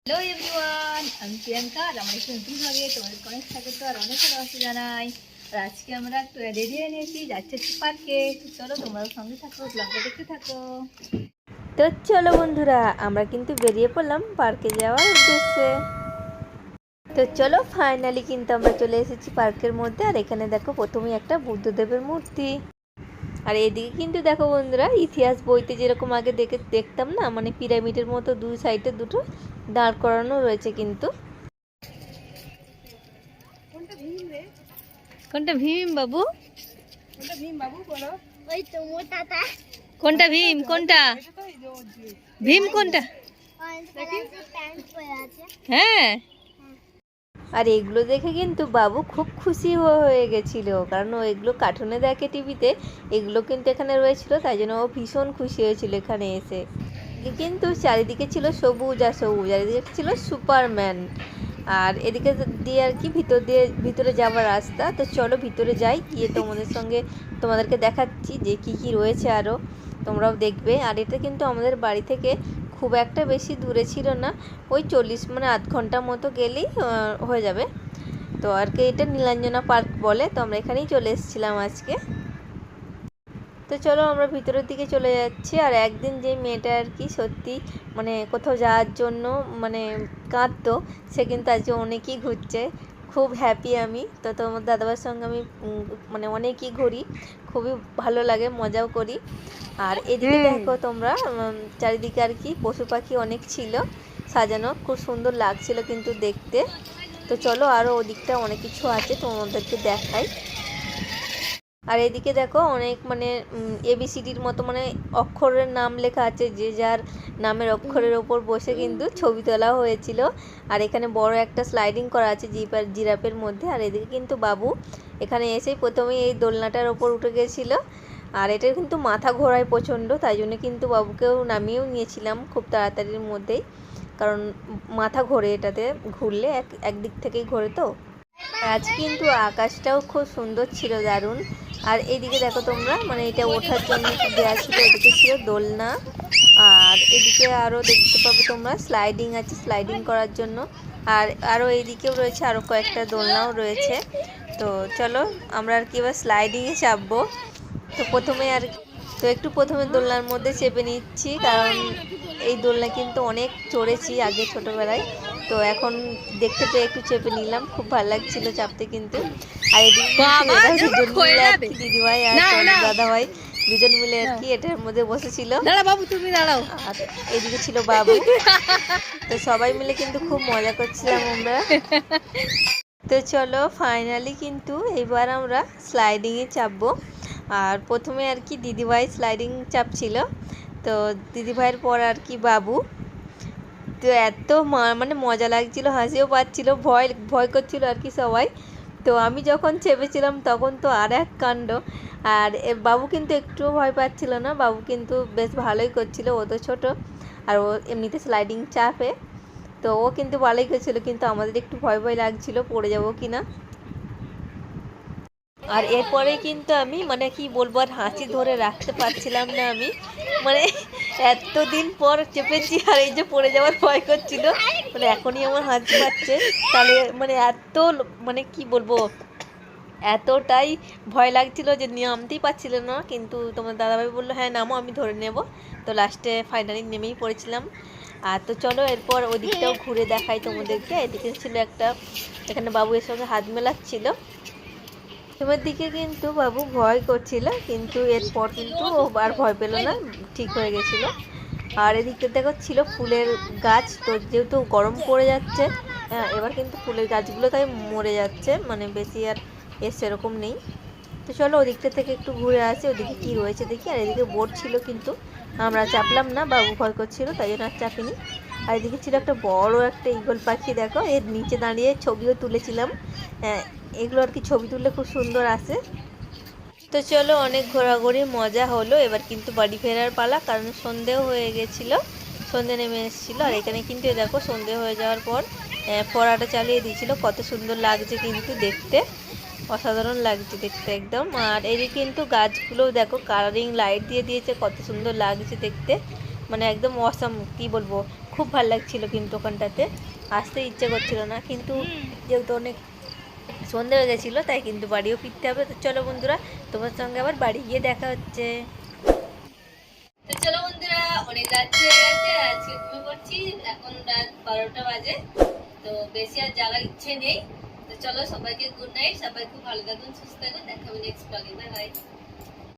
Hello everyone আমি প্রিয়াঙ্কা আর আমার একটু নতুন ভাবে তোমাদের অনেক স্বাগত আর অনেক ভালোবাসা জানাই। আর আজকে আমরা রেডি হয়ে নিয়েছি যাচ্ছে পার্কে। চলো তোমরাও সঙ্গে থাকো ব্লগটা দেখতে থাকো। তো চলো বন্ধুরা, আমরা কিন্তু বেরিয়ে পড়লাম পার্কে যাওয়ার উদ্দেশ্যে। তো চলো ফাইনালি কিন্তু আমরা চলে এসেছি পার্কের মধ্যে। আর এখানে দেখো প্রথমেই একটা বুদ্ধদেবের মূর্তি। আর এদিকে কিন্তু দেখো বন্ধুরা ইতিহাস বইতে যেরকম আগে দেখে দেখতাম না মানে পিরামিডের মতো দুই সাইডে দুটো দাঁড় করানো রয়েছে কিন্তু। কোনটা ভীম বাবু? ওই তো মোটাটা কোনটা ভীম? কোনটা? ভীম কোনটা? অরেঞ্জ কালারের প্যান্ট পরে আছে। হ্যাঁ। আর এগুলো দেখে কিন্তু বাবু খুব খুশি হয়ে গেছিল। কারণ ও এগুলো কার্টুনে দেখে টিভিতে এগুলো কিন্তু এখানে রয়েছিল, তাই জন্য ও ভীষণ খুশি হয়েছিল এখানে এসে। কিন্তু চারিদিকে ছিল সবুজ আর সবুজ আর এদিকে ছিল সুপারম্যান আর এদিকে দিয়ে আর কি ভিতর দিয়ে, ভিতরে যাওয়ার রাস্তা। তো চলো ভিতরে যাই, গিয়ে তোমাদের সঙ্গে তোমাদেরকে দেখাচ্ছি যে কি কি রয়েছে আরও তোমরাও দেখবে। আর এটা কিন্তু আমাদের বাড়ি থেকে খুব একটা বেশি দূরে ছিল না। ওই চল্লিশ মানে আধ ঘণ্টা মতো গেলেই হয়ে যাবে। তো আর কি, এটা নীলাঞ্জনা পার্ক বলে, তো আমরা এখানেই চলে এসেছিলাম আজকে। তো চলো আমরা ভিতরের দিকে চলে যাচ্ছি। আর একদিন যে মেয়েটা আর কি সত্যি মানে কোথাও যাওয়ার জন্য মানে কাঁদতো, সে কিন্তু আজকে অনেকই ঘুরছে। খুব হ্যাপি আমি। তো তোমার দাদাবার সঙ্গে আমি মানে অনেকই ঘুরি। খুবই ভালো লাগে মজাও করি। আর এদিকে দেখো তোমরা চারিদিকে আর কি পশু পাখি অনেক ছিল সাজানো খুব সুন্দর লাগছিল কিন্তু দেখতে। তো চলো আরও ওদিকটা অনেক কিছু আছে তোমাদেরকে দেখাই। আর এদিকে দেখো অনেক মানে এবিসিডির মতো মানে অক্ষরের নাম লেখা আছে যে যার নামের অক্ষরের ওপর বসে কিন্তু ছবি তোলা হয়েছিল। আর এখানে বড় একটা স্লাইডিং করা আছে জিপার জিরাপের মধ্যে। আর এদিকে কিন্তু বাবু এখানে এসেই প্রথমে এই দোলনাটার ওপর উঠে গেছিল। আর এটা কিন্তু মাথা ঘোরায় প্রচণ্ড তাই জন্য কিন্তু বাবুকেও নামিয়েও নিয়েছিলাম খুব তাড়াতাড়ির মধ্যেই। কারণ মাথা ঘোরে এটাতে ঘুরলে এক একদিক থেকেই ঘোরে তো। আজ কিন্তু আকাশটাও খুব সুন্দর ছিল দারুণ। আর এইদিকে দেখো তোমরা মানে এটা ওঠার জন্য দেওয়া ছিল এদিকে ছিল দোলনা। আর এদিকে আরও দেখতে পাবে তোমরা স্লাইডিং আছে স্লাইডিং করার জন্য। আর আরও এইদিকেও রয়েছে আরও কয়েকটা দোলনাও রয়েছে। তো চলো, আমরা আর কি এবার স্লাইডিংয়ে চাপবো। তো প্রথমে আর তো একটু প্রথমে দোলনার মধ্যে চেপে নিচ্ছি, কারণ এই দোলনা কিন্তু অনেক চড়েছি আগে ছোটোবেলায়। তো এখন দেখতে পেয়ে একটু চেপে নিলাম। খুব ভালো লাগছিল চাপতে কিন্তু। আর এদিকে আর দিদিভাই আর নাও, নাও। দাদা ভাই দুজন মিলে আর কি এটার মধ্যে বসেছিল। বাবু তুমি দাঁড়াও। আর এদিকে ছিল বাবু। তো সবাই মিলে কিন্তু খুব মজা করছিলাম আমরা। তো চলো ফাইনালি কিন্তু এবার আমরা স্লাইডিংয়ে চাপবো। আর প্রথমে আর কি দিদিভাই স্লাইডিং চাপছিল। তো দিদিভাইয়ের পর আর কি বাবু। তো এত মানে মজা লাগছিল, হাসিও পাচ্ছিল, ভয় ভয় করছিল আর কি সবাই। তো আমি যখন চেপেছিলাম তখন তো আর এক কাণ্ড। আর বাবু কিন্তু একটুও ভয় পাচ্ছিল না, বাবু কিন্তু বেশ ভালোই করছিল, ও তো ছোটো, আর ও এমনিতে স্লাইডিং চাপে। তো ও কিন্তু ভালোই করছিল, কিন্তু আমাদের একটু ভয় ভয় লাগছিল, পড়ে যাব কি না আর এরপরে কিন্তু আমি মানে কি বলব, আর হাসি ধরে রাখতে পারছিলাম না আমি। মানে এতদিন পর চেপেছি আর এই যে পড়ে যাওয়ার ভয় করছিল। মানে এখনই আমার হাসি পাচ্ছে তাহলে মানে এত মানে কি বলব? এতটাই ভয় লাগছিল যে নামতেই পারছিল না। কিন্তু তোমার দাদাভাই বলল হ্যাঁ নামো, আমি ধরে নেব। তো লাস্টে ফাইনালি নেমেই পড়েছিলাম। আর তো চলো, এরপর ওদিকটাও ঘুরে দেখাই তোমাদেরকে। এদিকে ছিল একটা এখানে বাবু এর সঙ্গে হাত মেলাচ্ছিল। প্রথমের দিকে কিন্তু বাবু ভয় করছিল, কিন্তু এরপর কিন্তু ও আর ভয় পেল না, ঠিক হয়ে গেছিল। আর এদিকে দেখো ছিল ফুলের গাছ, তো যেহেতু গরম পড়ে যাচ্ছে এবার কিন্তু ফুলের গাছগুলো তাই মরে যাচ্ছে মানে বেশি আর এর সেরকম নেই। তো চলো ওদিকটা থেকে একটু ঘুরে আসি, ওদিকে কি রয়েছে দেখি, আর এদিকে বোট ছিল কিন্তু, আমরা চাপলাম না, বাবু ভয় করছিল, তাই জন্য আর চাপিনি। আর এদিকে ছিল একটা বড় একটা ইগল পাখি দেখো। এর নিচে দাঁড়িয়ে ছবিও তুলেছিলাম। হ্যাঁ, এগুলো আর কি ছবি তুললে খুব সুন্দর আসে তো চলো অনেক ঘোরাঘুরি মজা হলো। এবার কিন্তু বাড়ি ফেরার পালা কারণ সন্ধেও হয়ে গেছিল। সন্ধে নেমে এসেছিল। আর এখানে কিন্তু দেখো সন্ধে হয়ে যাওয়ার পর আহ, ফোয়ারাটা চালিয়ে দিয়েছিল। কত সুন্দর লাগছে কিন্তু দেখতে। অসাধারণ লাগছে দেখতে একদম। আর এদিকে কিন্তু গাছগুলো দেখো কালারিং লাইট দিয়ে দিয়েছে। কত সুন্দর লাগছে দেখতে। মানে একদম অসম কি বলব? খুব ভালো লাগছিল কিন্তু ওখানটাতে। আসতে ইচ্ছে করছিল না, কিন্তু যেহেতু অনেক সন্ধে হয়ে গেছিল, তাই কিন্তু বাড়িও ফিরতে হবে। তো চলো বন্ধুরা, তোমার সঙ্গে আবার বাড়ি গিয়ে দেখা হচ্ছে। তো চলো বন্ধুরা, অনেক রাত গেছে, আজকে ঘুমিয়ে পড়ছি, এখন রাত বারোটা বাজে। তো বেশি আর জাগার ইচ্ছে নেই। তো চলো সবাইকে গুড নাইট সবাই খুব ভালো থাকুন, সুস্থ থাকুন, দেখা হবে নেক্সট ব্লগে বাই বাই